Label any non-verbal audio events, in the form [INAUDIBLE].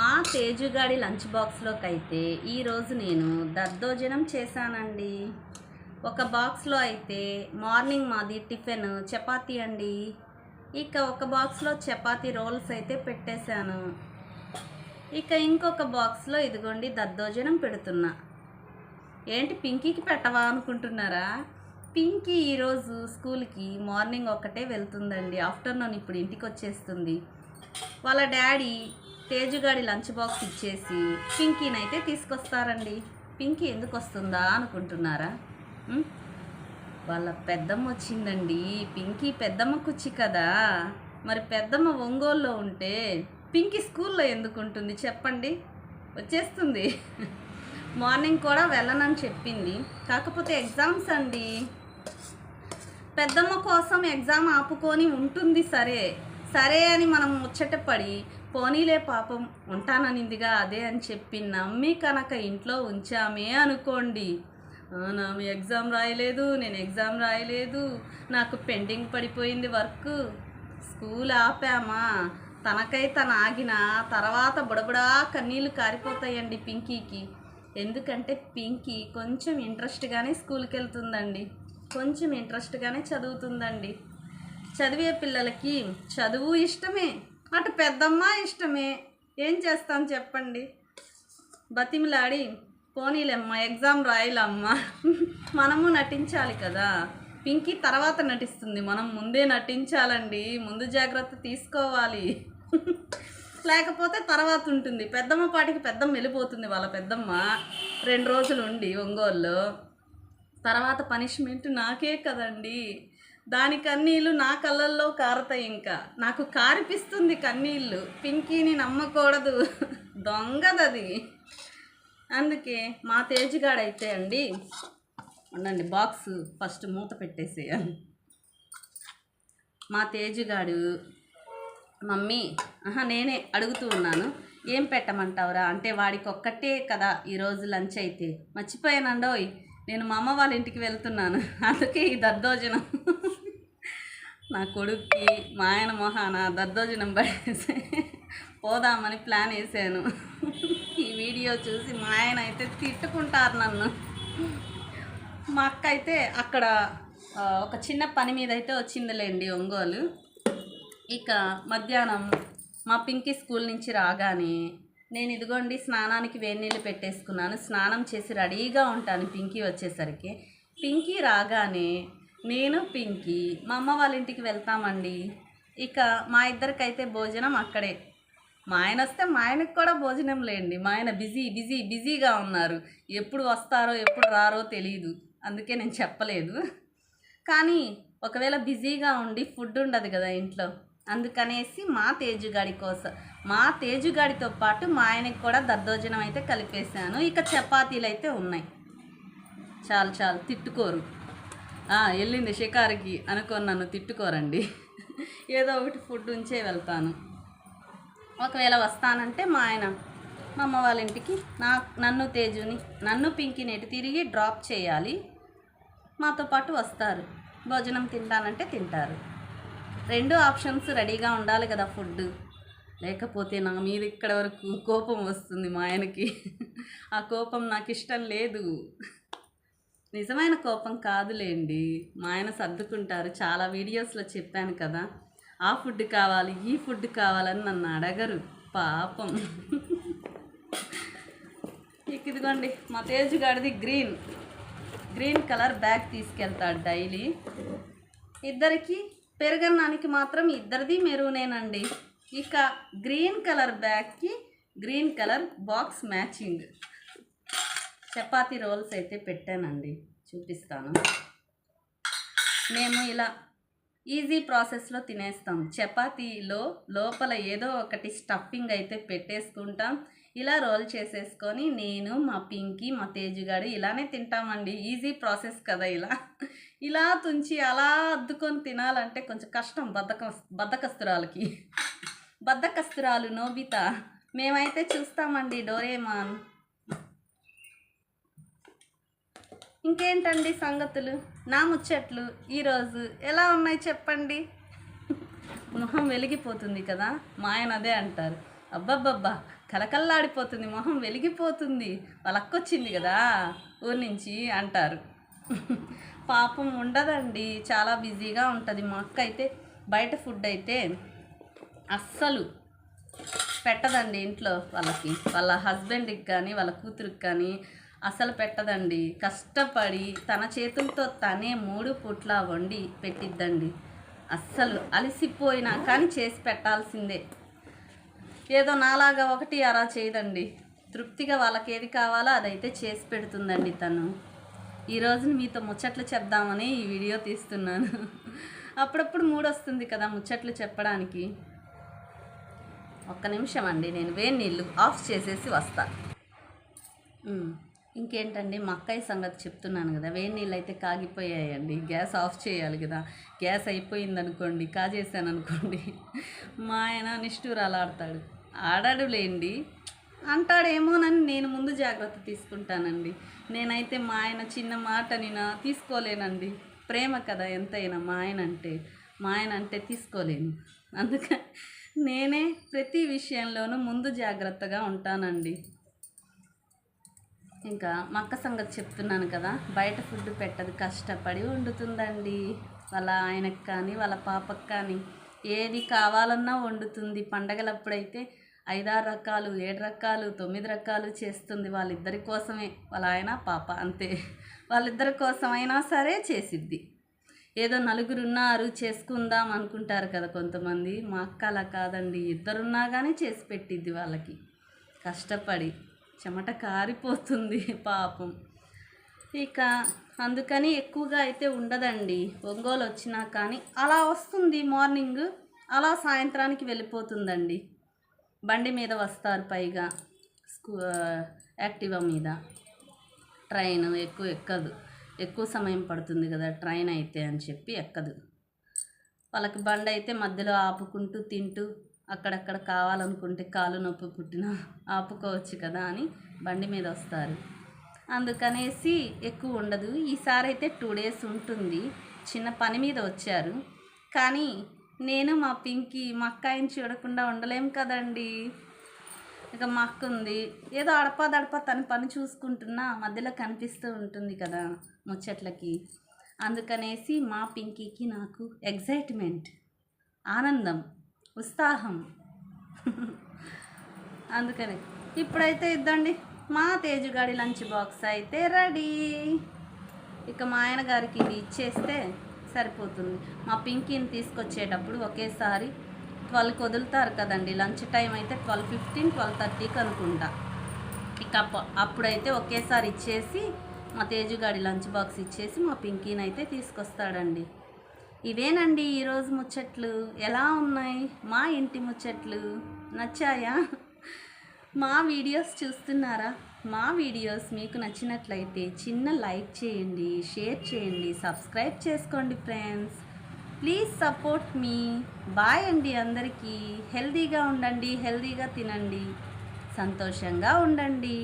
మా తేజుగాడి లంచ్ బాక్స్లోకి అయితే ఈరోజు నేను దద్దోజనం చేశానండి. ఒక బాక్స్లో అయితే మార్నింగ్ మాది టిఫిన్ చపాతీ అండి. ఇక ఒక బాక్స్లో చపాతీ రోల్స్ అయితే పెట్టేశాను. ఇక ఇంకొక బాక్స్లో ఇదిగోండి దద్దోజనం పెడుతున్నా. ఏంటి పింకీకి పెట్టవా అనుకుంటున్నారా? పింకీ ఈరోజు స్కూల్కి మార్నింగ్ ఒక్కటే వెళ్తుందండి. ఆఫ్టర్నూన్ ఇప్పుడు ఇంటికి వచ్చేస్తుంది వాళ్ళ డాడీ తేజుగాడి లంచ్ బాక్స్ ఇచ్చేసి పింకీని అయితే తీసుకొస్తారండి. పింకీ ఎందుకు వస్తుందా అనుకుంటున్నారా? వాళ్ళ పెద్దమ్మ వచ్చిందండి. పింకీ పెద్దమ్మ కుచ్చి కదా. మరి పెద్దమ్మ ఒంగోలులో ఉంటే పింకీ స్కూల్లో ఎందుకు ఉంటుంది చెప్పండి? వచ్చేస్తుంది. మార్నింగ్ కూడా వెళ్ళనని చెప్పింది. కాకపోతే ఎగ్జామ్స్ అండి. పెద్దమ్మ కోసం ఎగ్జామ్ ఆపుకొని ఉంటుంది సరే. సరే అని మనం ముచ్చటపడి పోనీలే పాపం ఉంటాననిందిగా అదే అని చెప్పి నమ్మి కనుక ఇంట్లో ఉంచామే అనుకోండి. "ఆ, నా ఎగ్జామ్ రాయలేదు నేను ఎగ్జామ్ రాయలేదు నాకు పెండింగ్ పడిపోయింది వర్క్. స్కూల్ ఆపామా? తనకై తను ఆగిన తర్వాత బుడబుడా కన్నీళ్ళు కారిపోతాయండి పింకీకి. ఎందుకంటే పింకీ కొంచెం ఇంట్రెస్ట్గానే స్కూల్కి వెళ్తుందండి కొంచెం ఇంట్రెస్ట్గానే చదువుతుందండి. చదివే పిల్లలకి చదువు ఇష్టమే. అటు పెద్దమ్మ ఇష్టమే. ఏం చేస్తాం చెప్పండి? బతిమిలాడి పోనీలేమ్మా ఎగ్జామ్ రాయలమ్మా. మనము నటించాలి కదా. పింకీ తర్వాత నటిస్తుంది. మనం ముందే నటించాలండి. ముందు జాగ్రత్త తీసుకోవాలి. లేకపోతే తర్వాత ఉంటుంది. పెద్దమ్మ పాటికి పెద్దమ్మ వెళ్ళిపోతుంది వాళ్ళ పెద్దమ్మ. రెండు రోజులు ఉండి ఒంగోలులో. తర్వాత పనిష్మెంట్ నాకే కదండి. దాని కన్నీళ్ళు నా కళ్ళల్లో కారతాయి ఇంకా. నాకు కారిపిస్తుంది కన్నీళ్ళు పింకీని నమ్మకూడదు. దొంగదది. అందుకే మా తేజుగాడైతే అండి ఉండండి బాక్స్ ఫస్ట్ మూత పెట్టేసేయాలి. మా తేజుగాడు మమ్మీ ఆహా నేనే అడుగుతూ ఉన్నాను. ఏం పెట్టమంటావురా? అంటే వాడికి ఒక్కటే కదా ఈరోజు లంచ్ అయితే. మర్చిపోయానండోయ్. నేను మా అమ్మ వాళ్ళ ఇంటికి వెళ్తున్నాను. అందుకే ఈ దద్దోజనం. నా కొడుక్కి మా ఆయన మొహాన దద్దోజనం పడేసి పోదామని ప్లాన్ వేసాను. ఈ వీడియో చూసి మా ఆయన అయితే తిట్టుకుంటారు నన్ను. మా అక్క అయితే అక్కడ ఒక చిన్న పని మీద అయితే వచ్చిందిలేండి ఒంగోలు. ఇక మధ్యాహ్నం మా పింకీ స్కూల్ నుంచి రాగానే నేను ఇదిగోండి స్నానానికి వేడి నీళ్ళు పెట్టేసుకున్నాను స్నానం చేసి రెడీగా ఉంటాను. పింకీ వచ్చేసరికి. పింకీ రాగానే నేను పింకీ. మా అమ్మ వాళ్ళ ఇంటికి వెళ్తామండి. ఇక మా ఇద్దరికైతే భోజనం అక్కడే. మా ఆయన వస్తే మా ఆయనకు కూడా భోజనం లేండి. మా ఆయన బిజీ బిజీ బిజీగా ఉన్నారు. ఎప్పుడు వస్తారో ఎప్పుడు రారో తెలియదు అందుకే నేను చెప్పలేదు. కానీ ఒకవేళ బిజీగా ఉండి ఫుడ్ ఉండదు కదా ఇంట్లో. అందుకనేసి మా తేజుగాడి కోసం మా తేజుగాడితో పాటు మా ఆయనకి కూడా దద్దోజనం అయితే కలిపేశాను. ఇక చపాతీలు అయితే ఉన్నాయి. చాలు చాలు. తిట్టుకోరు. వెళ్ళింది షికారుకి అనుకొని నన్ను తిట్టుకోరండి. ఏదో ఒకటి ఫుడ్ ఉంచే వెళ్తాను. ఒకవేళ వస్తానంటే మా ఆయన మా అమ్మ వాళ్ళ ఇంటికి నా నన్ను తేజుని నన్ను పింకిని ఎటు తిరిగి డ్రాప్ చేయాలి. మాతో పాటు వస్తారు. భోజనం తింటానంటే తింటారు. రెండు ఆప్షన్స్ రెడీగా ఉండాలి కదా ఫుడ్ లేకపోతే నా మీద ఇక్కడ వరకు కోపం వస్తుంది మా ఆయనకి. ఆ కోపం నాకు ఇష్టం లేదు. నిజమైన కోపం కాదులేండి. మా ఆయన సర్దుకుంటారు. చాలా వీడియోస్లో చెప్పాను కదా. ఆ ఫుడ్ కావాలి ఈ ఫుడ్ కావాలని నన్ను అడగరు. పాపం. ఇక ఇదిగోండి మా తేజు గాడిది గ్రీన్. గ్రీన్ కలర్ బ్యాగ్ తీసుకెళ్తాడు డైలీ. ఇద్దరికి పెరుగన్నానికి మాత్రం ఇద్దరిది మెరూనేనండి. ఇక గ్రీన్ కలర్ బ్యాగ్కి గ్రీన్ కలర్ బాక్స్ మ్యాచింగ్. చపాతీ రోల్స్ అయితే పెట్టానండి. చూపిస్తాను. మేము ఇలా ఈజీ ప్రాసెస్లో తినేస్తాం. చపాతీలో లోపల ఏదో ఒకటి స్టఫింగ్ అయితే పెట్టేసుకుంటాం. ఇలా రోల్ చేసేసుకొని నేను మా పింకీ మా తేజుగాడు ఇలానే తింటామండి. ఈజీ ప్రాసెస్ కదా ఇలా. ఇలా తుంచి అలా అద్దుకొని తినాలంటే కొంచెం కష్టం బద్దక బద్దకస్తురాలకి బద్దకస్తురాలు నోబిత. మేమైతే చూస్తామండి డోరేమాన్. ఇంకేంటండి సంగతులు? నా ముచ్చట్లు ఈరోజు ఎలా ఉన్నాయి చెప్పండి? మొహం వెలిగిపోతుంది కదా? మా ఆయన అదే అంటారు. అబ్బబ్బబ్బా కలకల్లాడిపోతుంది మొహం వెలిగిపోతుంది. వాళ్ళక్కొచ్చింది కదా? ఊరి నుంచి అంటారు. పాపం ఉండదండి. చాలా బిజీగా ఉంటుంది. మా అక్క అయితే బయట ఫుడ్ అయితే అస్సలు పెట్టదండి ఇంట్లో వాళ్ళకి. వాళ్ళ హస్బెండ్కి కానీ వాళ్ళ కూతురికి కానీ అసలు పెట్టదండి. కష్టపడి తన చేతులతో తనే మూడు పూట్ల వండి పెట్టిద్దండి. అస్సలు అలసిపోయినా కానీ చేసి పెట్టాల్సిందే. ఏదో నాలాగా ఒకటి అలా చేయదండి. తృప్తిగా వాళ్ళకి ఏది కావాలో అదైతే చేసి పెడుతుందండి తను. ఈరోజు మీతో ముచ్చట్లు చెప్దామని ఈ వీడియో తీస్తున్నాను. అప్పుడప్పుడు మూడు వస్తుంది కదా ముచ్చట్లు చెప్పడానికి. ఒక్క నిమిషం అండి నేను వేడి నీళ్ళు ఆఫ్ చేసేసి వస్తాను ఇంకేంటండి? మా సంగతి చెప్తున్నాను కదా వేడి నీళ్ళు అయితే కాగిపోయాయండి. గ్యాస్ ఆఫ్ చేయాలి కదా. గ్యాస్ అయిపోయింది అనుకోండి కాజేసాను అనుకోండి మా ఆయన నిష్ఠూరాలు ఆడతాడు. ఆడాడు లేండి అంటాడేమోనని నేను ముందు జాగ్రత్త తీసుకుంటానండి. నేనైతే మా ఆయన చిన్న మాట నేను తీసుకోలేనండి. ప్రేమ కదా ఎంతైనా మా ఆయన అంటే మా ఆయన అంటే తీసుకోలేను. అందుకని నేనే ప్రతి విషయంలోనూ ముందు జాగ్రత్తగా ఉంటానండి. ఇంకా మక్క సంగతి చెప్తున్నాను కదా బయట ఫుడ్ పెట్టదు కష్టపడి వండుతుందండి. వాళ్ళ ఆయనకు కానీ వాళ్ళ పాపకు కానీ ఏది కావాలన్నా వండుతుంది. పండగలప్పుడైతే ఐదారు రకాలు ఏడు రకాలు తొమ్మిది రకాలు చేస్తుంది వాళ్ళిద్దరి కోసమే. వాళ్ళ ఆయన పాప అంతే. వాళ్ళిద్దరి కోసమైనా సరే చేసిద్ది. ఏదో నలుగురు ఉన్నారు చేసుకుందాం అనుకుంటారు కదా కొంతమంది. మా అక్క అలా కాదండి. ఇద్దరున్నా కానీ చేసి పెట్టిద్ది వాళ్ళకి. కష్టపడి చెమట కారిపోతుంది [LAUGHS] పాపం. ఇక అందుకని ఎక్కువగా అయితే ఉండదండి. ఒంగోలు వచ్చినా కానీ అలా వస్తుంది మార్నింగ్. అలా సాయంత్రానికి వెళ్ళిపోతుందండి. బండి మీద వస్తారు పైగా. స్కూ యాక్టివా మీద. ట్రైన్ ఎక్కువ ఎక్కదు. ఎక్కువ సమయం పడుతుంది కదా ట్రైన్ అయితే అని చెప్పి ఎక్కదు. వాళ్ళకి బండి అయితే మధ్యలో ఆపుకుంటూ తింటూ అక్కడక్కడ కావాలనుకుంటే కాలు నొప్పి పుట్టినా ఆపుకోవచ్చు కదా అని బండి మీద వస్తారు. అందుకనేసి ఎక్కువ ఉండదు. ఈసారి అయితే టూ డేస్ ఉంటుంది. చిన్న పని మీద వచ్చారు. కానీ నేను మా పింకి మా అక్కాయిని చూడకుండా ఉండలేం కదండి. ఇక మా అక్క ఉంది. ఏదో అడపా దడపా తన పని చూసుకుంటున్నా మధ్యలో కనిపిస్తూ ఉంటుంది కదా ముచ్చట్లకి. అందుకనేసి మా పింకీకి నాకు ఎగ్జైట్మెంట్ ఆనందం. ఉత్సాహం అందుకని ఇప్పుడైతే ఇద్దండి. మా తేజుగాడి లంచ్ బాక్స్ అయితే రెడీ. ఇక మా ఆయన గారికి ఇది ఇచ్చేస్తే సరిపోతుంది. మా పింకీని తీసుకొచ్చేటప్పుడు ఒకేసారి ట్వెల్వ్కి వదులుతారు కదండి. లంచ్ టైం అయితే ట్వెల్వ్ ఫిఫ్టీన్ ట్వెల్వ్ థర్టీకి అనుకుంటా. ఇక అప్పుడైతే ఒకేసారి ఇచ్చేసి మా తేజుగాడి లంచ్ బాక్స్ ఇచ్చేసి మా పింకీని అయితే తీసుకొస్తాడండి. ఇవేనండి ఈరోజు ముచ్చట్లు? ఎలా ఉన్నాయి? మా ఇంటి ముచ్చట్లు? నచ్చాయా? మా వీడియోస్ చూస్తున్నారా? మా వీడియోస్ మీకు నచ్చినట్లయితే చిన్న లైక్ చేయండి షేర్ చేయండి సబ్స్క్రైబ్ చేసుకోండి ఫ్రెండ్స్. ప్లీజ్ సపోర్ట్ మీ. బాయ్ అండి అందరికీ. హెల్తీగా ఉండండి హెల్తీగా తినండి. సంతోషంగా ఉండండి.